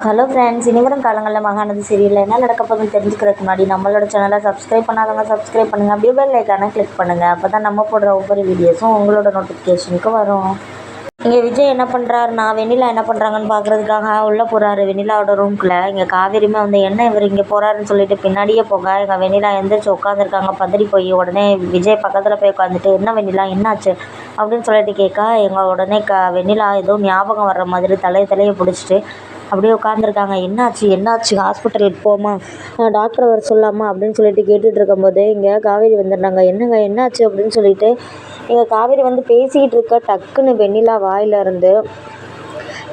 Hello friends இனிவரும் காலங்களில் மகாநதி சீரியலில் என்ன நடக்க போகுதுன்னு தெரிஞ்சுக்கிறதுக்கு முன்னாடி நம்மளோட சேனலை சப்ஸ்கிரைப் பண்ணாதவங்க சப்ஸ்கிரைப் பண்ணுங்கள் அப்படியே பெல் ஐக்கானை கிளிக் பண்ணுங்கள் அப்போ தான் நம்ம போடுற ஒவ்வொரு வீடியோஸும் உங்களோட நோட்டிஃபிகேஷனுக்கு வரும். இங்கே விஜய் என்ன பண்ணுறாருனா வெண்ணிலா என்ன பண்ணுறாங்கன்னு பார்க்குறதுக்காக உள்ளே போகிறாரு வெண்ணிலாவோட ரூம்குள்ளே இங்கே காவேரியுமே வந்து என்ன இவர் இங்கே போகிறாருன்னு சொல்லிட்டு பின்னாடியே போக. எங்கள் வெண்ணிலா எந்திரிச்சு உட்காந்துருக்காங்க பதறி போய் உடனே விஜய் பக்கத்தில் போய் உட்காந்துட்டு என்ன வெண்ணிலா என்னாச்சு? அப்படின்னு சொல்லிட்டு கேட்க எங்கள் உடனே க வெண்ணிலா ஏதோ ஞாபகம் வர்ற மாதிரி தலையை தலையை பிடிச்சிட்டு அப்படியே உட்காந்துருக்காங்க என்னாச்சு? என்னாச்சு? ஹாஸ்பிட்டலுக்கு போமா டாக்டரை வர சொல்லாமா? அப்படின்னு சொல்லிட்டு கேட்டுட்டு இருக்கும்போது இங்கே காவேரி வந்துடுறாங்க. என்னங்க என்னாச்சு அப்படின்னு சொல்லிட்டு இங்கே காவேரி வந்து பேசிக்கிட்டு இருக்க டக்குன்னு வெண்ணிலா வாயிலிருந்து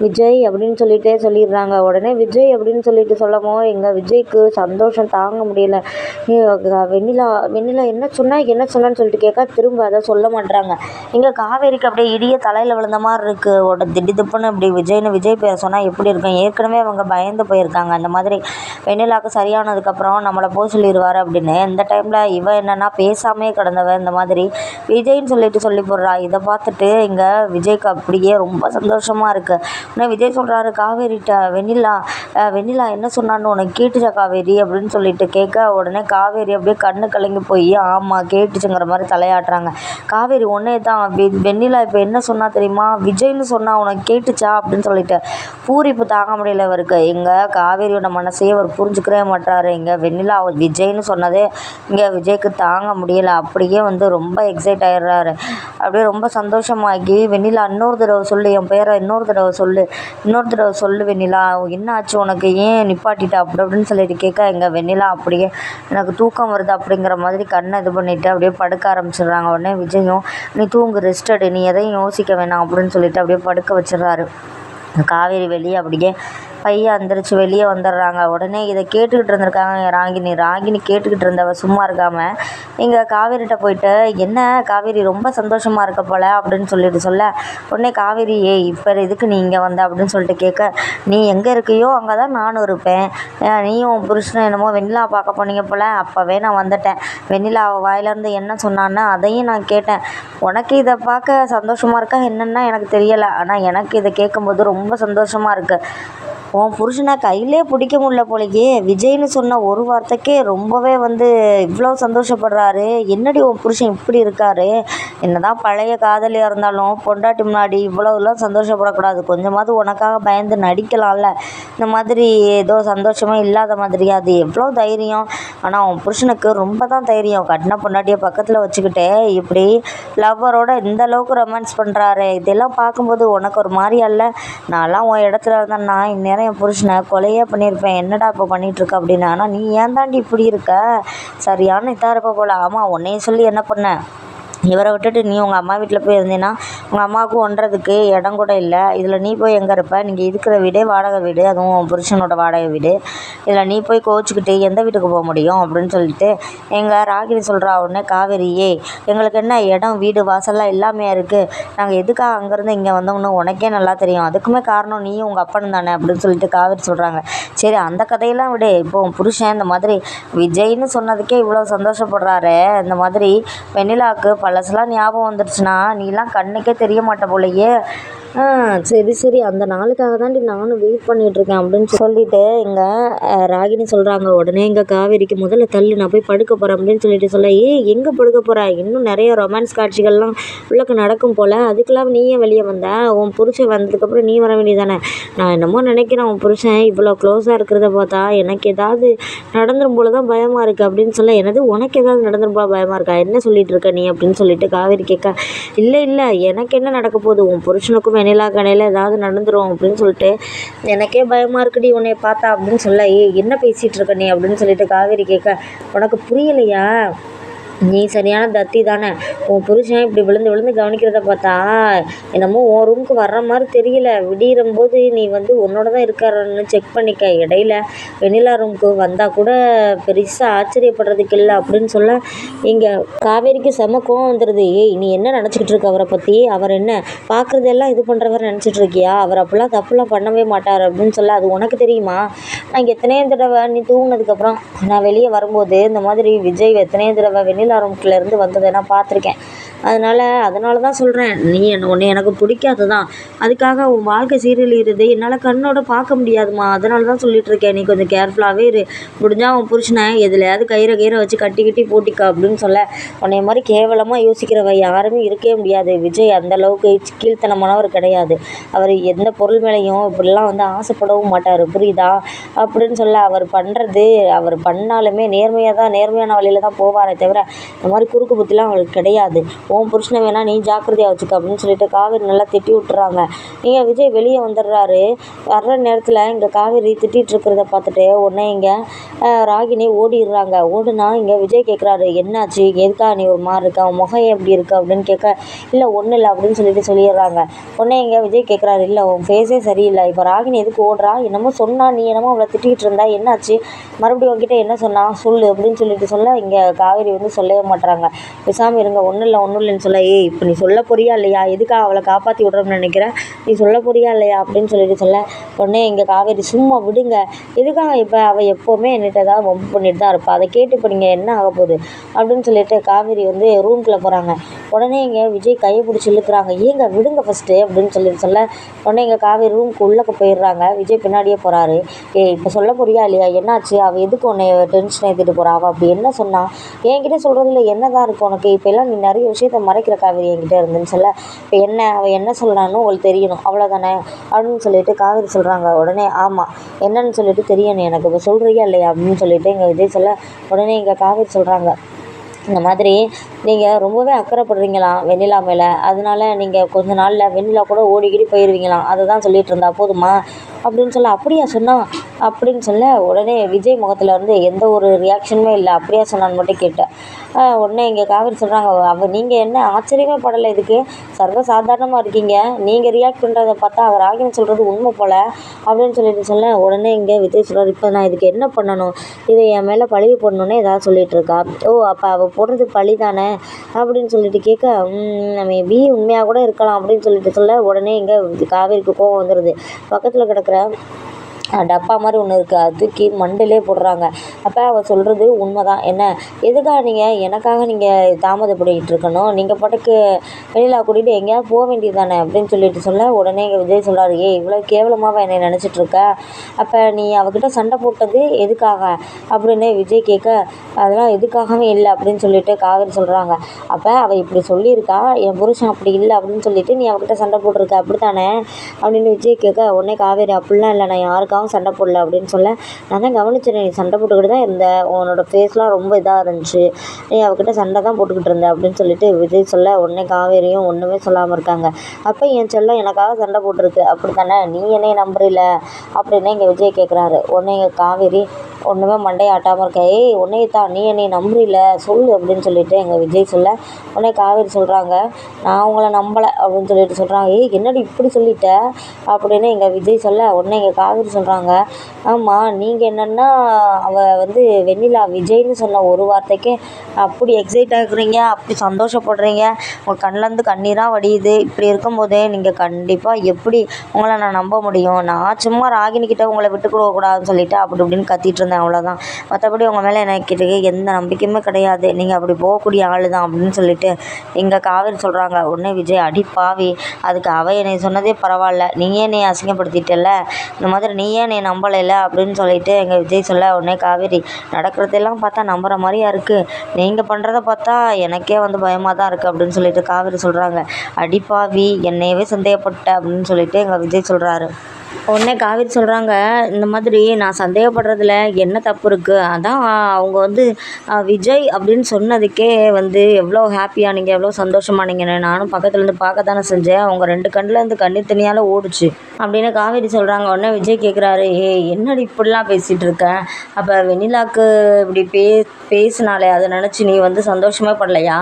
விஜய் அப்படின்னு சொல்லிட்டே சொல்லிடுறாங்க. உடனே விஜய் அப்படின்னு சொல்லிட்டு சொல்லவும் எங்கள் விஜய்க்கு சந்தோஷம் தாங்க முடியல. வெண்ணிலா வெண்ணிலா என்ன சொன்னா என்ன சொன்னான்னு சொல்லிட்டு கேட்க திரும்ப அதை சொல்ல மாட்டுறாங்க இங்கே காவேரிக்கு அப்படியே இடிய தலையில் விழுந்த மாதிரி இருக்குது உட திடுதிப்புன்னு இப்படி விஜய்னு விஜய் பேர் சொன்னால் எப்படி இருக்கும்? ஏற்கனவே அவங்க பயந்து போயிருக்காங்க. அந்த மாதிரி வெண்ணிலாவுக்கு சரியானதுக்கப்புறம் நம்மளை போக சொல்லிடுவார் அப்படின்னு. இந்த டைமில் இவன் என்னென்னா பேசாமே கிடந்தவ இந்த மாதிரி விஜய்னு சொல்லிட்டு சொல்லி போடுறா. இதை பார்த்துட்டு இங்கே விஜய்க்கு அப்படியே ரொம்ப சந்தோஷமாக இருக்குது ஆனால் விஜய் சொல்கிறாரு காவேரிட்ட வெண்ணிலா வெண்ணிலா என்ன சொன்னான்னு உனக்கு கேட்டுச்சா காவேரி? அப்படின்னு சொல்லிட்டு கேட்க உடனே காவேரி அப்படியே கண்ணு கலங்கி போய் ஆமாம் கேட்டுச்சுங்கிற மாதிரி தலையாட்டுறாங்க. காவேரி ஒன்றே தான் வெ- வெண்ணிலா இப்போ என்ன சொன்னால் தெரியுமா? விஜய்னு சொன்னால் உனக்கு கேட்டுச்சா? அப்படின்னு சொல்லிட்டு. பூரிப்பு தாங்க முடியல இவருக்கு எங்கள் காவேரியோட மனசையே அவர் புரிஞ்சுக்கவே மாட்டாரு இங்கே வெண்ணிலா அவர் விஜய்னு சொன்னதே இங்கே விஜய்க்கு தாங்க முடியலை. அப்படியே வந்து ரொம்ப எக்ஸைட் ஆயிடுறாரு. அப்படியே ரொம்ப சந்தோஷமாகி வெண்ணிலா இன்னொரு தடவை சொல்லு என் பேரை இன்னொரு தடவை சொல்லு இன்னொரு தடவை சொல்லு வெண்ணிலா. என்ன ஆச்சு உனக்கு? ஏன் நிப்பாட்டிட்ட? அப்படி அப்படின்னு சொல்லிட்டு கேட்க எங்கள் வெண்ணிலா அப்படியே எனக்கு தூக்கம் வருது அப்படிங்கிற மாதிரி கண்ணை இது பண்ணிட்டு அப்படியே படுக்க ஆரம்பிச்சிடுறாங்க. உடனே விஜயும் நீ தூங்கு ரெஸ்ட் எடு. நீ எதையும் யோசிக்க வேணாம் அப்படின்னு சொல்லிட்டு அப்படியே படுக்க வச்சிடுறாரு. காவேரி வெளியே அப்படியே பையன் அந்தரிச்சு வெளியே வந்துடுறாங்க. உடனே இதை கேட்டுக்கிட்டு இருந்திருக்காங்க. ராகினி. ராகினி கேட்டுக்கிட்டு இருந்தவ சும்மா இருக்காமல் இங்கே காவேரிகிட்ட போயிட்டு என்ன காவேரி ரொம்ப சந்தோஷமாக இருக்க போல? அப்படின்னு சொல்லிட்டு சொல்ல உடனே காவேரி ஏய் இப்போ இதுக்கு நீ இங்கே வந்த? அப்படின்னு சொல்லிட்டு கேட்க நீ எங்கே இருக்கியோ அங்கே தான் நானும் இருப்பேன். நீயும் புருஷனும் என்னமோ வெண்ணிலா பார்க்க போனீங்க போல். அப்போவே நான் வந்துட்டேன். வெண்ணிலா அவள் வாயிலேருந்து என்ன சொன்னான்னு அதையும் நான் கேட்டேன். உனக்கு இதை பார்க்க சந்தோஷமாக இருக்கா? என்னன்னா எனக்கு தெரியலை. ஆனால் எனக்கு இதை கேட்கும்போது ரொம்ப சந்தோஷமாக இருக்குது உன் புருஷனை கையிலே பிடிக்க முடியல போலயே. விஜய்னு சொன்ன ஒரு வார்த்தைக்கே ரொம்பவே வந்து இவ்வளோ சந்தோஷப்படுறாரு. என்னடி உன் புருஷன் இப்படி இருக்காரு? என்னதான் பழைய காதலியாக இருந்தாலும் பொண்டாட்டி முன்னாடி இவ்வளோலாம் சந்தோஷப்படக்கூடாது. கொஞ்சமாவது உனக்காக பயந்து நடிக்கலாம்ல. இந்த மாதிரி ஏதோ சந்தோஷமே இல்லாத மாதிரி அது எவ்வளோ தைரியம். ஆனால் உன் புருஷனுக்கு ரொம்ப தான் தைரியம் கட்டின பொண்டாட்டியை பக்கத்தில் வச்சுக்கிட்டே இப்படி லவ்வரோட இந்த அளவுக்கு ரொமான்ஸ் பண்ணுறாரு இதெல்லாம் பார்க்கும்போது உனக்கு ஒரு மாதிரி அல்ல. நான்லாம் உன் இடத்துல இருந்தேன்னா இந்நேரம் என் புருஷனை கொலையே பண்ணியிருப்பேன். என்னடா இப்போ பண்ணிகிட்ருக்க அப்படின்னு. ஆனால் நீ ஏன் தாண்டி இப்படி இருக்க? சரியான இதாக இருப்ப போல. ஆமாம் உன்னையும் சொல்லி என்ன பண்ண? இவரை விட்டுட்டு நீ உங்கள் அம்மா வீட்டில் போய் இருந்தீன்னா உங்கள் அம்மாவுக்கு ஒன்றதுக்கு இடம் கூட இல்லை. இதில் நீ போய் எங்கே இருப்ப? நீங்கள் இருக்கிற வீடே வாடகை வீடு. அதுவும் புருஷனோட வாடகை வீடு. இதில் நீ போய் கோச்சிக்கிட்டு எந்த வீட்டுக்கு போக முடியும் அப்படின்னு சொல்லிட்டு எங்கள் ராகினி சொல்கிறா உடனே காவேரியே எங்களுக்கு என்ன இடம் வீடு வாசல்லாம் எல்லாமே இருக்குது நாங்கள் எதுக்காக அங்கேருந்து இங்கே வந்தோம்னு உனக்கே நல்லா தெரியும். அதுக்குமே காரணம் நீயும் உங்கள் அப்பனும் தானே அப்படின்னு சொல்லிட்டு காவேரி சொல்கிறாங்க சரி அந்த கதையெல்லாம் விடு. இப்போ புருஷன் இந்த மாதிரி விஜய்னு சொன்னதுக்கே இவ்வளோ சந்தோஷப்படுறாரு. இந்த மாதிரி வெண்ணிலாவுக்கு பழசெல்லாம் ஞாபகம் வந்துடுச்சுன்னா நீலாம் கண்ணுக்கே தெரிய மாட்டேன் போலயே. சரி சரி. அந்த நாளுக்காக தாண்டி நானும் வெயிட் பண்ணிகிட்ருக்கேன் அப்படின்னு சொல்லிட்டு இங்கே ராகினி சொல்கிறாங்க உடனே இங்கே காவேரிக்கு முதல்ல தள்ளு நான் போய் படுக்க போகிறேன் அப்படின்னு சொல்லிட்டு சொல்ல ஏய் எங்கே படுக்க போகிற இன்னும் நிறைய ரொமான்ஸ் காட்சிகள்லாம் உள்ளக்கு நடக்கும் போல். அதுக்கெல்லாம் நீயே வெளியே வந்த? உன் புருஷன் வந்ததுக்கப்புறம் நீ வர வேண்டியதானே நான் என்னமோ நினைக்கிறேன் உன் புருஷன் இவ்வளோ க்ளோஸாக இருக்கிறத பார்த்தா எனக்கு ஏதாவது நடந்துரும் போல தான் பயமாக இருக்குது அப்படின்னு சொல்ல எனது உனக்கு ஏதாவது நடந்துரும் போல பயமாக இருக்கா? என்ன சொல்லிட்டு இருக்க நீ? அப்படின்னு சொல்லிட்டு காவேரி கேட்க இல்லை இல்லை. எனக்கு என்ன நடக்க போகுது? உன் புருஷனுக்கும் வெண்ணிலா கடையில் ஏதாவது நடந்துரும் அப்படின்னு சொல்லிட்டு எனக்கே பயமாக இருக்குடி உன்னை பார்த்தா அப்படின்னு சொல்ல ஏய் என்ன பேசிகிட்டு இருக்க நீ? அப்படின்னு சொல்லிட்டு காவேரி கேட்க உனக்கு புரியலையா? நீ சரியான தத்தி தானே? உன் புருஷன் இப்படி விழுந்து விழுந்து கவனிக்கிறத பார்த்தா என்னமோ உன் ரூமுக்கு வர்ற மாதிரி தெரியல. விடியிறம்போது நீ வந்து உன்னோட தான் இருக்காருன்னு செக் பண்ணிக்க. இடையில வெண்ணிலா ரூமுக்கு வந்தால் கூட பெருசாக ஆச்சரியப்படுறதுக்கு இல்லை அப்படின்னு சொல்ல இங்கே காவேரிக்கு செம கோவம் வந்துடுது ஏய் நீ என்ன நினச்சிக்கிட்டு இருக்க அவரை பற்றி அவர் என்ன பார்க்குறதெல்லாம் இது பண்ணுறவர் நினச்சிட்டு இருக்கியா? அவர் அப்படிலாம் தப்புலாம் பண்ணவே மாட்டார் அப்படின்னு சொல்ல அது உனக்கு தெரியுமா? நான் எத்தனையோ தடவை நீ தூங்கினதுக்கப்புறம் நான் வெளியே வரும்போது இந்த மாதிரி விஜய் எத்தனையோ தடவை வெண்ணிலா ரூம்குள்ளே வந்தது வந்ததை நான் பார்த்துருக்கேன். அதனால் அதனால தான் சொல்கிறேன் நீ என்ன உன்னை எனக்கு பிடிக்காது தான் அதுக்காக உன் வாழ்க்கை சீரழிகிறது என்னால் கண்ணோட பார்க்க முடியாதும்மா. அதனால தான் சொல்லிகிட்ருக்கேன் நீ கொஞ்சம் கேர்ஃபுல்லாகவே இரு. முடிஞ்சால் உன் புருஷனை எதுலையாவது கயிறை கயிறை வச்சு கட்டி கட்டி போட்டிக்கா அப்படின்னு சொல்ல. உன்னைய மாதிரி கேவலமாக யோசிக்கிறவ யாருமே இருக்கவே முடியாது. விஜய் அந்த அளவுக்கு கீழ்த்தனமானவர் கிடையாது. அவர் எந்த பொருள் மேலேயும் இப்படிலாம் வந்து ஆசைப்படவும் மாட்டார். புரியுதா? அப்படின்னு சொல்ல அவர் பண்ணுறது அவர் பண்ணாலுமே நேர்மையாக தான் நேர்மையான வழியில் தான் போவாரே தவிர இந்த மாதிரி குறுக்கு புத்திலாம் அவருக்கு கிடையாது. உன் புருஷனை வேணால் நீ ஜாக்கிரதையாக வச்சுக்க அப்படின்னு சொல்லிட்டு காவேரி நல்லா திட்டி விட்டுறாங்க. இங்கே விஜய் வெளியே வந்துடுறாரு. வர்ற நேரத்தில் இங்கே காவேரி திட்டிகிட்டு இருக்கிறத பார்த்துட்டு உடனே இங்கே ராகினி ஓடிடுறாங்க. ஓடுனா இங்கே விஜய் கேட்குறாரு என்னாச்சு? எதுக்காக நீ ஒரு மாதிரி இருக்க? உன் முகம் எப்படி இப்படி இருக்கு? அப்படின்னு கேட்க இல்லை ஒன்றும் இல்லை அப்படின்னு சொல்லிட்டு சொல்லிடுறாங்க. உடனே இங்கே விஜய் கேட்குறாரு இல்லை உன் ஃபேஸே சரியில்லை. இப்போ ராகினி எதுக்கு ஓடுறா? என்னமோ சொன்னா நீ என்னமோ அவளை திட்டிகிட்டு இருந்தா. என்னாச்சு? மறுபடியும் உங்ககிட்ட என்ன சொன்னா? சொல்லு அப்படின்னு சொல்லிட்டு சொல்ல இங்கே காவேரி வந்து சொல்லவே மாட்டுறாங்க பேசாமல் இருங்க ஒன்றும் இல்லை ஒன்றும் இல்லைன்னு சொல்ல ஏய் இப்போ நீ சொல்ல போறியா இல்லையா? எதுக்காக அவளை காப்பாற்றி விட்றோம்னு நினைக்கிறேன் நீ சொல்ல போறியா இல்லையா? அப்படின்னு சொல்லிட்டு சொல்ல உடனே இங்கே காவேரி சும்மா விடுங்க. எதுக்காக இப்போ அவள் எப்போவுமே என்கிட்ட ஏதாவது வம்பு பண்ணிட்டு தான் இருப்பாள் அதை கேட்டு இப்போ நீங்கள் என்ன ஆக போகுது? அப்படின்னு சொல்லிட்டு காவேரி வந்து ரூம்குள்ளே போகிறாங்க உடனே இங்கே விஜய் கையை பிடிச்சி இழுக்கிறாங்க. ஏங்க விடுங்க ஃபஸ்ட்டு அப்படின்னு சொல்லிட்டு சொல்ல உடனே இங்கே காவேரி ரூமுக்கு உள்ளக்க போயிடுறாங்க. விஜய் பின்னாடியே போகிறாரு ஏய் இப்போ சொல்ல போறியா இல்லையா? என்னாச்சு? அவள் எதுக்கு உன்னை டென்ஷன் ஏற்றிட்டு போகிறா அவள் அப்படி என்ன சொன்னா? என்கிட்ட சொல்கிறதுல என்ன தான் இருக்கும் உனக்கு? இப்போ எல்லாம் நீ நிறைய விஷயத்த மறைக்கிற காவேரி என்கிட்ட இருந்துன்னு சொல்ல இப்போ என்ன அவள் என்ன சொல்கிறான்னு உங்களுக்கு தெரியணும். அவ்வளோதானே அப்படின்னு சொல்லிட்டு காவேரி சொல்கிறாங்க சொல்கிறாங்க உடனே ஆமாம் என்னன்னு சொல்லிட்டு தெரியணும் எனக்கு இப்போ சொல்கிறியா இல்லையா? அப்படின்னு சொல்லிட்டு எங்கள் இதே சொல்ல உடனே இங்கே காவேரி சொல்கிறாங்க இந்த மாதிரி நீங்கள் ரொம்பவே அக்கறைப்படுறீங்களாம் வெண்ணிலா மேலே? அதனால நீங்கள் கொஞ்ச நாளில் வெண்ணிலா கூட ஓடிக்கிட்டு போயிடுவீங்களாம் அதை தான் சொல்லிகிட்டு இருந்தா போதுமா? அப்படின்னு சொல்ல அப்படியா? சொன்னால் அப்படின்னு சொல்ல உடனே விஜய் முகத்தில் இருந்து எந்த ஒரு ரியாக்ஷனுமே இல்லை. அப்படியா சொன்னான்னு மட்டும் கேட்டேன். உடனே இங்கே காவிரி சொல்கிறாங்க அவர் நீங்கள் என்ன ஆச்சரியமே படலை இதுக்கு? சர்வ சாதாரணமாக இருக்கீங்க. நீங்கள் ரியாக்ட் பண்ணுறத பார்த்தா அவர் ராகினி சொல்கிறது உண்மை போல். அப்படின்னு சொல்லிட்டு சொல்ல உடனே இங்கே விஜய் சொல்கிறார் இப்போ நான் இதுக்கு என்ன பண்ணணும்? இதை என் மேலே பழி போடணுன்னே ஏதாவது சொல்லிகிட்டு இருக்கா? ஓ அப்போ அவள் போடுறது பழி தானே? அப்படின்னு சொல்லிட்டு கேட்க மேபி உண்மையாக கூட இருக்கலாம். அப்படின்னு சொல்லிட்டு சொல்ல உடனே இங்கே காவேரிக்கு கோவம் வந்துடுது பக்கத்தில் கிடக்கிற டப்பா மாதிரி ஒன்று இருக்குது அது தூக்கி மண்டையிலே போடுறாங்க. அப்போ அவள் சொல்கிறது உண்மை தான் என்ன? எதுக்காக நீங்கள் எனக்காக நீங்கள் தாமதப்பட்டுக்கிட்டு இருக்கணும். நீங்கள் பாட்டுக்கு வெளியில் கூட்டிகிட்டு எங்கேயாவது போக வேண்டியது தானே அப்படின்னு சொல்லிட்டு சொல்ல உடனே எங்கள் விஜய் சொல்கிறாரு ஏ இவ்வளோ கேவலமாக என்னை நினச்சிட்ருக்க அப்போ நீ அவகிட்ட சண்டை போட்டது எதுக்காக? அப்படின்னு விஜய் கேட்க அதெல்லாம் எதுக்காகவே இல்லை. அப்படின்னு சொல்லிட்டு காவேரி சொல்கிறாங்க அப்போ அவள் இப்படி சொல்லியிருக்கா என் புருஷன் அப்படி இல்லை. அப்படின்னு சொல்லிட்டு நீ அவகிட்ட சண்டை போட்டிருக்க அப்படி தானே அப்படின்னு விஜய் கேட்க உடனே காவேரி அப்படிலாம் இல்லை. நான் யாருக்காக எதுக்காகவும் சண்டை போடல அப்படின்னு சொல்ல நான் தான் கவனிச்சேன் நீ சண்டை போட்டுக்கிட்டு தான் இருந்த. உன்னோட ஃபேஸ்லாம் ரொம்ப இதாக இருந்துச்சு. நீ அவகிட்ட சண்டை தான் போட்டுக்கிட்டு இருந்த அப்படின்னு சொல்லிட்டு விஜய் சொல்ல உடனே காவேரியும் ஒன்றுமே சொல்லாமல் இருக்காங்க. அப்போ என் சொல்ல எனக்காக சண்டை போட்டிருக்கு. அப்படி தானே நீ என்னைய நம்புறில? அப்படின்னு இங்கே விஜய் கேட்குறாரு உடனே இங்கே காவேரி ஒன்றுமே மண்டையாட்டாமல் இருக்க. ஏய் உன்னைய தான் நீ என்னை நம்புறில சொல்லு அப்படின்னு சொல்லிட்டு எங்கள் விஜய் சொல்ல உடனே காவேரி சொல்கிறாங்க நான் உங்களை நம்பலை அப்படின்னு சொல்லிட்டு சொல்கிறாங்க ஏய் என்னடி இப்படி சொல்லிட்ட? அப்படின்னு எங்கள் விஜய் சொல்ல உடனே எங்கள் காவேரி சொல்கிறாங்க ஆமாம் நீங்கள் என்னென்னா அவள் வந்து வெண்ணிலா விஜய்னு சொன்ன ஒரு வார்த்தைக்கு அப்படி எக்ஸைட் ஆகுறீங்க அப்படி சந்தோஷப்படுறீங்க உங்கள் கண்ணிலேருந்து கண்ணீராக வடியுது. இப்படி இருக்கும்போதே நீங்கள் கண்டிப்பாக எப்படி உங்களை நான் நம்ப முடியும்? நான் சும்மா ராகினிக்கிட்ட உங்களை விட்டு கொடுக்கக்கூடாதுன்னு சொல்லிட்டு அப்படி இப்படின்னு கத்திட்டு இருந்தேன் அவ்வளோதான் மற்றபடி உங்கள் மேலே எனக்கு எந்த நம்பிக்கையுமே கிடையாது. நீங்கள் அப்படி போகக்கூடிய ஆள் தான் அப்படின்னு சொல்லிட்டு இங்கே காவேரி சொல்கிறாங்க உடனே விஜய் அடி பாவி அதுக்கு அவை என்னை சொன்னதே பரவாயில்ல. நீயே என்னை அசிங்கப்படுத்திட்டல இந்த மாதிரி நீயே என்னை நம்பலைல அப்படின்னு சொல்லிட்டு எங்கள் விஜய் சொல்ல உடனே காவேரி நடக்கிறதெல்லாம் பார்த்தா நம்புகிற மாதிரியா இருக்குது நீங்கள் பண்ணுறத பார்த்தா எனக்கே வந்து பயமாக தான் இருக்குது அப்படின்னு சொல்லிட்டு காவேரி சொல்கிறாங்க அடி பாவி என்னையவே சந்தேகப்பட்ட அப்படின்னு சொல்லிட்டு எங்கள் விஜய் சொல்கிறாரு உடனே காவேரி சொல்கிறாங்க இந்த மாதிரி நான் சந்தேகப்படுறதுல என்ன தப்பு இருக்குது அதான் அவங்க வந்து விஜய் அப்படின்னு சொன்னதுக்கே வந்து எவ்வளோ ஹாப்பியானீங்க எவ்வளோ சந்தோஷமானீங்கன்னு நானும் பக்கத்துலேருந்து பார்க்க தானே செஞ்சேன். அவங்க ரெண்டு கண்ணுலேருந்து கண்ணீர் தனியால் ஓடுச்சு. அப்படின்னு காவேரி சொல்கிறாங்க உடனே விஜய் கேட்குறாரு ஏய் என்னடி இப்படிலாம் பேசிகிட்டு இருக்க? அப்போ வெண்ணிலாவுக்கு இப்படி பே பேசினாலே அதை நினச்சி நீ வந்து சந்தோஷமே படலையா?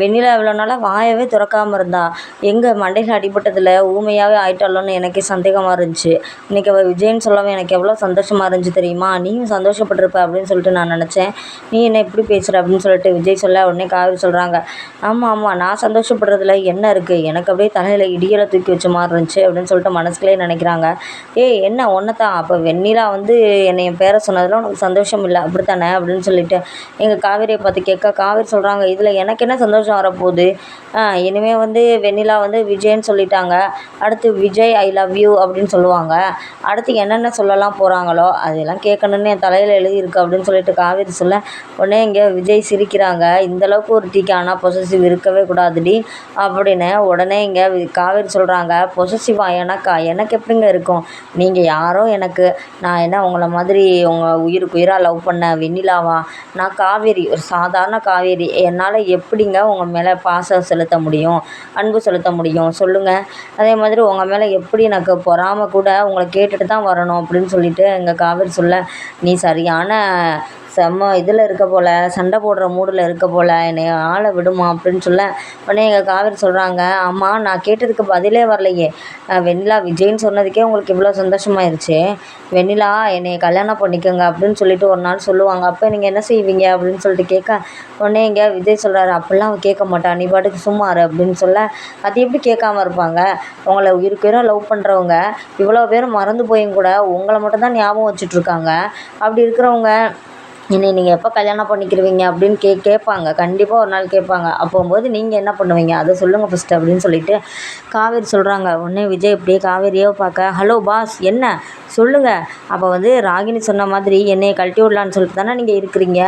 வெண்ணிலா இவ்வளோ நாளாக வாயவே திறக்காமல் இருந்தா எங்கள் மண்டையில் அடிபட்டதில் ஊமையாகவே ஆயிட்டாலோன்னு எனக்கே சந்தேகமாக இருந்துச்சு. இன்றைக்கி அவள் விஜய்ன்னு சொல்லவும் எனக்கு எவ்வளோ சந்தோஷமாக இருந்துச்சு தெரியுமா? நீயும் சந்தோஷப்பட்டிருப்ப அப்படின்னு சொல்லிட்டு நான் நினச்சேன். நீ என்ன இப்படி பேசுகிற அப்படின்னு சொல்லிட்டு விஜய் சொல்ல உடனே காவேரி சொல்கிறாங்க ஆமாம் ஆமாம் நான் சந்தோஷப்படுறதுல என்ன இருக்குது எனக்கு அப்படியே தலையில் இடியலை தூக்கி வச்ச மாதிரி இருந்துச்சு அப்படின்னு சொல்லிட்டு மனசுக்குள்ளே நினைக்கிறாங்க. ஏய் என்ன ஒன்று தான் அப்போ வெண்ணிலா வந்து என்னை என் பேரை சொன்னதில் உனக்கு சந்தோஷம் இல்லை அப்படித்தானே? அப்படின்னு சொல்லிட்டு எங்கள் காவேரியை பார்த்து கேட்க காவேரி சொல்கிறாங்க இதில் எனக்கு என்ன சந்தோஷம் வரப்போகுது? இனிமேல் வந்து வெண்ணிலா வந்து விஜய்ன்னு சொல்லிட்டாங்க. அடுத்து விஜய் ஐ லவ் யூ அப்படின்னு சொல்லுவாங்க. அடுத்து என்னென்ன சொல்லலாம் போகிறாங்களோ அதெல்லாம் கேட்கணுன்னு என் தலையில் எழுதியிருக்கு அப்படின்னு சொல்லிட்டு காவேரி சொல்ல உடனே இங்கே விஜய் சிரிக்கிறாங்க. இந்தளவுக்கு ஒரு டீக்கு ஆனால் பொசசிவ் இருக்கவே கூடாதுடி அப்படின்னு உடனே இங்கே காவேரி சொல்கிறாங்க பொசசிவா எனக்கா? எனக்கு எப்படிங்க இருக்கும்? நீங்கள் யாரோ எனக்கு? நான் என்ன உங்களை மாதிரி உங்கள் உயிருக்கு உயிராக லவ் பண்ண வெண்ணிலாவா? நான் காவேரி ஒரு சாதாரண காவேரி. என்னால் எப்படிங்க உங்கள் மேலே பாசம் செலுத்த முடியும்? அன்பு செலுத்த முடியும்? சொல்லுங்கள் அதே மாதிரி உங்கள் மேலே எப்படி எனக்கு பொறாமல் கூட உங்களை கேட்டுட்டு தான் வரணும் அப்படின்னு சொல்லிட்டு எங்கள் காவேரி சொல்ல நீ சரியான செம்ம இதில் இருக்க போல் சண்டை போடுற மூடில் இருக்க போல் என்னை ஆளை விடுமா அப்படின்னு சொல்ல உடனே எங்கள் காவேரி சொல்கிறாங்க ஆமாம் நான் கேட்டதுக்கு பதிலே வரலையே. வெண்ணிலா விஜய்ன்னு சொன்னதுக்கே உங்களுக்கு இவ்வளோ சந்தோஷமாயிருச்சு. வெண்ணிலா என்னை கல்யாணம் பண்ணிக்கோங்க அப்படின்னு சொல்லிட்டு ஒரு நாள் சொல்லுவாங்க. அப்போ நீங்கள் என்ன செய்வீங்க? அப்படின்னு சொல்லிட்டு கேட்க உடனே இங்கே விஜய் சொல்கிறாரு அப்படிலாம் அவன் கேட்க மாட்டான் நீ பாட்டுக்கு சும்மாரு அப்படின்னு சொல்ல அது எப்படி கேட்காம இருப்பாங்க? உங்களை உயிருக்கு லவ் பண்ணுறவங்க இவ்வளோ பேர் மறந்து போயும் கூட உங்களை மட்டும் தான் ஞாபகம் வச்சுட்ருக்காங்க அப்படி இருக்கிறவங்க என்னை நீங்கள் எப்போ கல்யாணம் பண்ணிக்கிருவீங்க அப்படின்னு கே கேட்பாங்க. கண்டிப்பாக ஒரு நாள் கேட்பாங்க. அப்போம்போது நீங்கள் என்ன பண்ணுவீங்க? அதை சொல்லுங்கள் ஃபஸ்ட்டு அப்படின்னு சொல்லிட்டு காவேரி சொல்கிறாங்க உடனே விஜய் இப்படியே காவேரியோ பார்க்க ஹலோ பாஸ் என்ன? சொல்லுங்கள் அப்போ வந்து ராகினி சொன்ன மாதிரி என்னையை கழட்டி விடலான்னு சொல்லிட்டு தானே நீங்கள் இருக்கிறீங்க?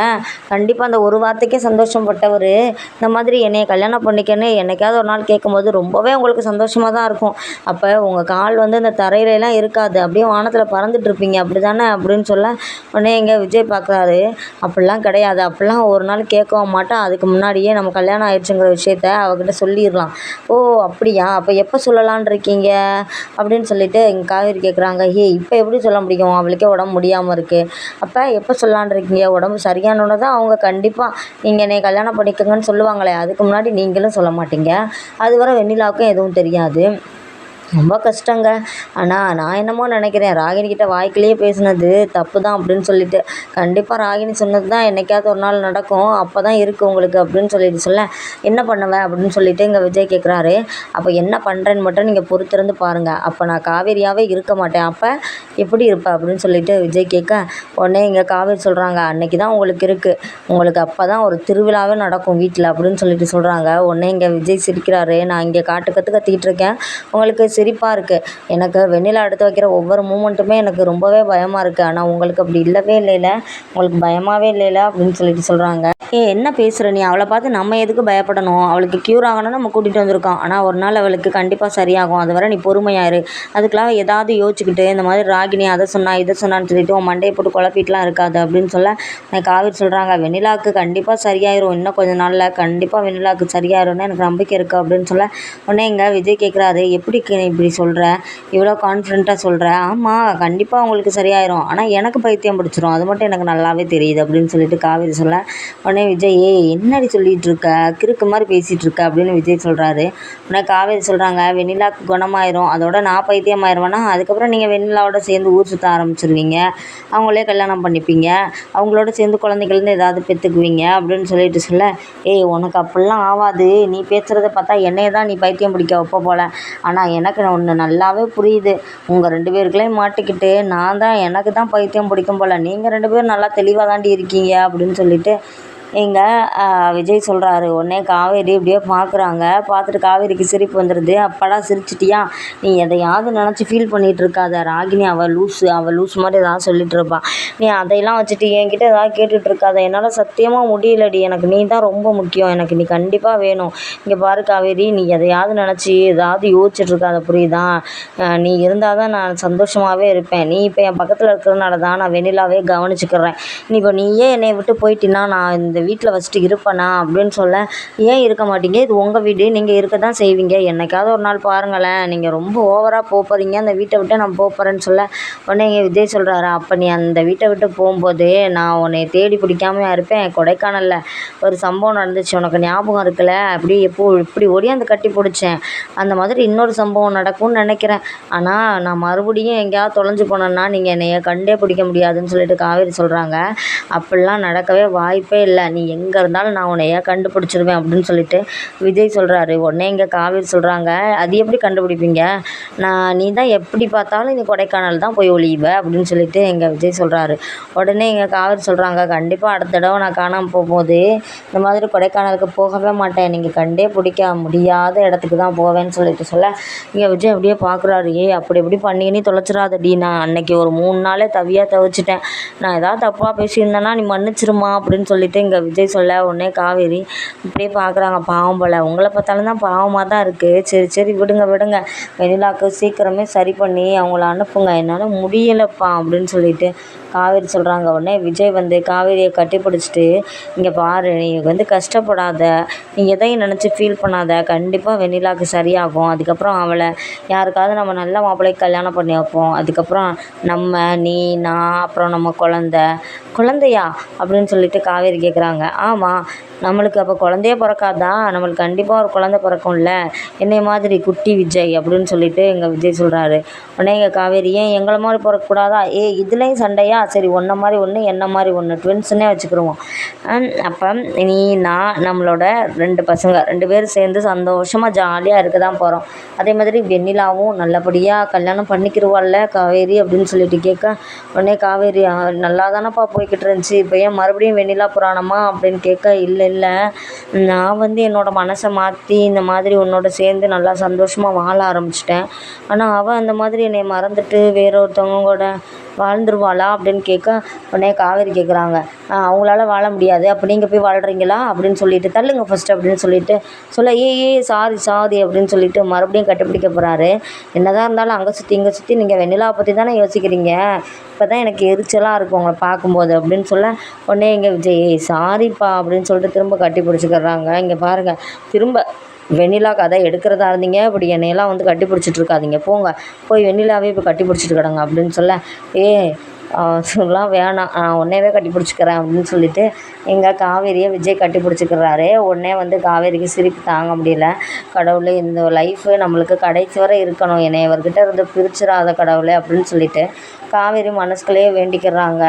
கண்டிப்பாக அந்த ஒரு வார்த்தைக்கே சந்தோஷப்பட்டவர். இந்த மாதிரி என்னையை கல்யாணம் பண்ணிக்கன்னு என்னைக்காவது ஒரு நாள் கேட்கும்போது ரொம்பவே உங்களுக்கு சந்தோஷமாக தான் இருக்கும். அப்போ உங்கள் கால் வந்து அந்த தரையிலலாம் இருக்காது. அப்படியே வானத்தில் பறந்துட்டு இருப்பீங்க. அப்படி தானே அப்படின்னு சொல்ல உடனே எங்கே விஜய் பார்க்குறாரு. அப்படிலாம் கிடையாது. அப்படிலாம் ஒரு நாள் கேட்கவும் மாட்டேன் அதுக்கு முன்னாடியே நம்ம கல்யாணம் ஆயிடுச்சுங்கிற விஷயத்த அவகிட்ட சொல்லிடலாம். ஓ அப்படியா? அப்போ எப்போ சொல்லலான் இருக்கீங்க? அப்படின்னு சொல்லிட்டு எங்கள் காவேரி கேட்குறாங்க ஏ இப்போ எப்படி சொல்ல முடியும்? அவளுக்கே உடம்பு முடியாமல் இருக்குது அப்போ எப்போ சொல்லலான் இருக்கீங்க? உடம்பு சரியானோட தான் அவங்க கண்டிப்பாக நீங்கள் என்னை கல்யாணம் பண்ணிக்கோங்கன்னு சொல்லுவாங்களே. அதுக்கு முன்னாடி நீங்களும் சொல்ல மாட்டீங்க. அது வரை வெண்ணிலாவுக்கும் எதுவும் தெரியாது. ரொம்ப கஷ்டங்க. ஆனால் நான் என்னமோ நினைக்கிறேன். ராகினிக்கிட்ட வாய்க்குள்ளேயே பேசினது தப்பு தான் அப்படின்னு சொல்லிட்டு. கண்டிப்பாக ராகினி சொன்னது தான் என்றைக்காவது ஒரு நாள் நடக்கும். அப்போ தான் இருக்குது உங்களுக்கு அப்படின்னு சொல்லிட்டு சொல்ல என்ன பண்ணுவேன் அப்படின்னு சொல்லிட்டு இங்கே விஜய் கேட்குறாரு அப்போ என்ன பண்ணுறேன்னு மட்டும் நீங்கள் பொறுத்திருந்து பாருங்கள் அப்போ நான் காவேரியாகவே இருக்க மாட்டேன். அப்போ எப்படி இருப்பேன் அப்படின்னு சொல்லிட்டு விஜய் கேட்க உடனே இங்கே காவேரி சொல்கிறாங்க அன்னைக்கு தான் உங்களுக்கு இருக்குது உங்களுக்கு அப்போ தான் ஒரு திருவிழாவே நடக்கும் வீட்டில் அப்படின்னு சொல்லிட்டு சொல்கிறாங்க உடனே இங்கே விஜய் சிரிக்கிறாரு. நான் இங்கே காட்டு கற்று கத்திக்கிட்டு இருக்கேன். உங்களுக்கு சிரிப்பாக இருக்குது எனக்கு வெண்ணிலா எடுத்து வைக்கிற ஒவ்வொரு மூமெண்ட்டுமே எனக்கு ரொம்பவே பயமாக இருக்குது ஆனால் உங்களுக்கு அப்படி இல்லவே இல்லைல்ல உங்களுக்கு பயமாகவே இல்லைல்ல அப்படின்னு சொல்லிட்டு சொல்கிறாங்க ஏ என்ன பேசுகிற நீ? அவளை பார்த்து நம்ம எதுக்கு பயப்படணும்? அவளுக்கு க்யூர் ஆகணும்னு நம்ம கூட்டிகிட்டு வந்திருக்கோம். ஆனால் ஒரு நாள் அவளுக்கு கண்டிப்பாக சரியாகும். அது வரை நீ பொறுமையாரு அதுக்கெலாம் ஏதாவது யோசிச்சுக்கிட்டு இந்த மாதிரி ராகினி அதை சொன்னா இதை சொன்னான்னு சொல்லிட்டு உன் மண்டையை போட்டு குழப்பிட்டுலாம் இருக்காது அப்படின்னு சொல்ல காவிரி சொல்கிறாங்க வெண்ணிலாவுக்கு கண்டிப்பாக சரியாயிரும். இன்னும் கொஞ்சம் நாளில் கண்டிப்பாக வெண்ணிலாவுக்கு சரியாயிரும்னு எனக்கு நம்பிக்கை இருக்குது அப்படின்னு சொல்ல உடனே இங்கே விஜய் கேட்குறாரு எப்படி இப்படி சொல்கிற இவ்வளோ கான்ஃபிடென்ட்டாக சொல்கிற ஆமாம் கண்டிப்பாக உங்களுக்கு சரியாயிரும். ஆனால் எனக்கு பைத்தியம் பிடிச்சிரும். அது மட்டும் எனக்கு நல்லாவே தெரியுது அப்படின்னு சொல்லிட்டு காவேரி சொல்ல உடனே விஜய் ஏய் என்னடி சொல்லிகிட்டு இருக்க? கிறுக்கு மாதிரி பேசிகிட்டு இருக்க? அப்படின்னு விஜய் சொல்கிறாரு உடனே காவேரி சொல்கிறாங்க வெண்ணிலாவுக்கு குணமாயிரும். அதோட நான் பைத்தியம் ஆயிடுவேன்னா அதுக்கப்புறம் நீங்கள் வெண்ணிலாவோட சேர்ந்து ஊர் சுற்ற ஆரம்பிச்சிருவீங்க. அவங்களே கல்யாணம் பண்ணிப்பீங்க. அவங்களோட சேர்ந்து குழந்தைகள்னு ஏதாவது பெற்றுக்குவீங்க அப்படின்னு சொல்லிட்டு சொல்ல ஏய் உனக்கு அப்படிலாம் ஆகாது நீ பேசுகிறத பார்த்தா என்னையே தான் நீ பைத்தியம் பிடிக்க வைப்ப போல். ஆனால் எனக்கு ஒன்று நல்லாவே புரியுது. உங்கள் ரெண்டு பேருக்குள்ளேயும் மாட்டிக்கிட்டு நான் தான் எனக்கு தான் பைத்தியம் பிடிக்கும் போல். நீங்கள் ரெண்டு பேரும் நல்லா தெளிவாக தாண்டி இருக்கீங்க அப்படின்னு சொல்லிட்டு இங்கே விஜய் சொல்கிறாரு உடனே காவேரி இப்படியே பார்க்குறாங்க பார்த்துட்டு காவேரிக்கு சிரிப்பு வந்துடுது அப்பாடா சிரிச்சிட்டியா? நீ எதையாவது நினச்சி ஃபீல் பண்ணிகிட்டு இருக்காத. ராகினி அவள் லூஸு அவள் லூஸ் மாதிரி ஏதாவது சொல்லிட்டு இருப்பாள் நீ அதையெல்லாம் வச்சுட்டு என்கிட்ட ஏதாவது கேட்டுட்டு இருக்காத. என்னால் சத்தியமாக முடியலடி. எனக்கு நீ தான் ரொம்ப முக்கியம். எனக்கு நீ கண்டிப்பாக வேணும். இங்கே பாரு காவேரி நீ எதையாவது நினச்சி ஏதாவது யோசிச்சுட்டு இருக்காத. புரியுதா? நீ இருந்தால் தான் நான் சந்தோஷமாகவே இருப்பேன். நீ இப்போ என் பக்கத்தில் இருக்கிறனால தான் நான் வெண்ணிலாவே கவனிச்சுக்கிறேன். நீ இப்போ நீயே என்னை விட்டு போயிட்டின்னா நான் இந்த வீட்டில் ஃபஸ்ட்டு இருப்பேனா அப்படின்னு சொல்ல ஏன் இருக்க மாட்டீங்க? இது உங்கள் வீடு. நீங்கள் இருக்க தான் செய்வீங்க. என்னைக்காவது ஒரு நாள் பாருங்களேன். நீங்கள் ரொம்ப ஓவராக போக போகிறீங்க அந்த வீட்டை விட்டு நான் போக போகிறேன்னு சொல்ல உடனே எங்கள் விஜய் சொல்கிறாரு அப்போ நீ அந்த வீட்டை விட்டு போகும்போது நான் உன்னை தேடி பிடிக்காமையா இருப்பேன். கொடைக்கானலில் ஒரு சம்பவம் நடந்துச்சு. உனக்கு ஞாபகம் இருக்குல்ல? அப்படி எப்போ இப்படி ஓடியாந்து கட்டி பிடிச்சேன். அந்த மாதிரி இன்னொரு சம்பவம் நடக்கும்னு நினைக்கிறேன். ஆனால் நான் மறுபடியும் எங்கேயாவது தொலைஞ்சு போனேன்னா நீங்கள் என்னைய கண்டே பிடிக்க முடியாதுன்னு சொல்லிட்டு காவேரி சொல்கிறாங்க அப்படிலாம் நடக்கவே வாய்ப்பே இல்லை. நீ எங்கே இருந்தாலும் நான் உன்னைய கண்டுபிடிச்சிருவேன் அப்படின்னு சொல்லிட்டு விஜய் சொல்கிறாரு உடனே இங்கே காவேரி சொல்கிறாங்க அது எப்படி கண்டுபிடிப்பீங்க? நான் நீ தான் எப்படி பார்த்தாலும் நீ கொடைக்கானல் தான் போய் ஒழிவ அப்படின்னு சொல்லிட்டு எங்கள் விஜய் சொல்கிறாரு உடனே எங்கள் காவேரி சொல்கிறாங்க கண்டிப்பாக அடுத்த தடவை நான் காணாமல் போகும்போது இந்த மாதிரி கொடைக்கானலுக்கு போகவே மாட்டேன். நீங்கள் கண்டே பிடிக்க முடியாத இடத்துக்கு தான் போவேன்னு சொல்லிட்டு சொல்ல. இங்கே விஜய் அப்படியே பார்க்குறாரு ஏய் அப்படி இப்படி பண்ணி தொலைச்சிடாதடி. நான் அன்னைக்கு ஒரு மூணு நாளே தவியாக தவிச்சிட்டேன். நான் ஏதாவது தப்பாக பேசியிருந்தேன்னா நீ மன்னிச்சிருமா? அப்படின்னு சொல்லிட்டு இங்கே விஜய் சொல்ல உடனே காவேரி இப்படியே பார்க்குறாங்க. பாவம் போல். உங்களை பார்த்தாலும் தான் பாவமாக தான் இருக்குது சரி சரி விடுங்க விடுங்க. வெண்ணிலாவுக்கு சீக்கிரமே சரி பண்ணி அவங்கள அனுப்புங்க. என்னால் முடியலப்பா அப்படின்னு சொல்லிட்டு காவேரி சொல்கிறாங்க உடனே விஜய் வந்து காவேரியை கட்டி பிடிச்சிட்டு இங்கே பாரு நீ வந்து கஷ்டப்படாத. நீ எதையும் நினச்சி ஃபீல் பண்ணாத. கண்டிப்பாக வெண்ணிலாவுக்கு சரியாகும். அதுக்கப்புறம் அவளை யாருக்காவது நம்ம நல்ல மாப்பிள்ளைக்கு கல்யாணம் பண்ணி வைப்போம். அதுக்கப்புறம் நம்ம நீ நான் அப்புறம் நம்ம குழந்த. குழந்தையா? அப்படின்னு சொல்லிட்டு காவேரி கேட்குறாங்க ஆமாம் நம்மளுக்கு அப்போ குழந்தையே பிறக்காதா? நம்மளுக்கு கண்டிப்பாக ஒரு குழந்த பிறக்கும்ல. என்னை மாதிரி குட்டி விஜய் அப்படின்னு சொல்லிட்டு எங்கள் விஜய் சொல்கிறாரு உடனே எங்கள் காவேரி ஏன் எங்களை மாதிரி பிறக்கக்கூடாதா? ஏ இதுலேயும் சண்டையா? சரி ஒன்றை மாதிரி ஒன்று என்ன மாதிரி ஒன்று ட்வின்ஸுன்னே வச்சுக்கிருவோம். அப்போ நீ நான் நம்மளோட ரெண்டு பசங்க ரெண்டு பேரும் சேர்ந்து சந்தோஷமாக ஜாலியாக இருக்க தான் போகிறோம் அதே மாதிரி வெண்ணிலாவும் நல்லபடியாக கல்யாணம் பண்ணிக்கிடுவாள்ல காவேரி அப்படின்னு சொல்லிட்டு கேட்க உடனே காவேரி நல்லா தானப்பா போய்கிட்டு இருந்துச்சு? இப்போ ஏன் மறுபடியும் வெண்ணிலா புராணமா அப்படின்னு கேட்க இல்லை இல்லை. நான் வந்து என்னோடய மனசை மாற்றி இந்த மாதிரி உன்னோட சேர்ந்து நல்லா சந்தோஷமாக வாழ ஆரம்பிச்சிட்டேன். ஆனால் அவள் அந்த மாதிரி என்னை மறந்துட்டு வேற ஒருத்தவங்க கூட வாழ்ந்துருவாளா அப்படின்னு கேட்க உடனே காவேரி கேட்குறாங்க அவங்களால வாழ முடியாது. அப்போ நீங்கள் போய் வாழ்கிறீங்களா அப்படின்னு சொல்லிட்டு தள்ளுங்க ஃபஸ்ட்டு அப்படின்னு சொல்லிட்டு சொல்ல ஏ ஏ சாரி சாரி அப்படின்னு சொல்லிட்டு மறுபடியும் கட்டுப்பிடிக்க போகிறாரு என்னதான் இருந்தாலும் அங்கே சுற்றி இங்கே சுற்றி நீங்கள் வெண்ணிலாவை பற்றி தானே யோசிக்கிறீங்க? இப்போ தான் எனக்கு எரிச்சலாக இருக்கும் உங்களை பார்க்கும்போது அப்படின்னு சொல்ல உடனே இங்கே விஜய் "ஏய், சாரிப்பா அப்படின்னு சொல்லிட்டு திரும்ப கட்டி பிடிச்சிக்கிறாங்க. இங்கே பாருங்கள் திரும்ப வெண்ணிலா கதை எடுக்கிறதா இருந்தீங்க இப்படி என்னையெல்லாம் வந்து கட்டி பிடிச்சிட்டு இருக்காதீங்க போங்க போய் வெண்ணிலாவே இப்போ கட்டி பிடிச்சிட்டு கிடங்க அப்படின்னு சொல்ல ஏ சொல்லலாம் வேணாம். நான் உன்னையவே கட்டி பிடிச்சிக்கிறேன் அப்படின்னு சொல்லிட்டு எங்கள் காவேரியை விஜய் கட்டி பிடிச்சிக்கிறாரு உடனே வந்து காவேரிக்கு சிரிப்பு தாங்க முடியல. கடவுளே இந்த லைஃபு நம்மளுக்கு கடைசி வரை இருக்கணும். என்னை இவர்கிட்ட இருந்து பிரிச்சிடாத கடவுளே அப்படின்னு சொல்லிட்டு காவேரி மனசுக்குள்ளேயே வேண்டிக்கிறாங்க.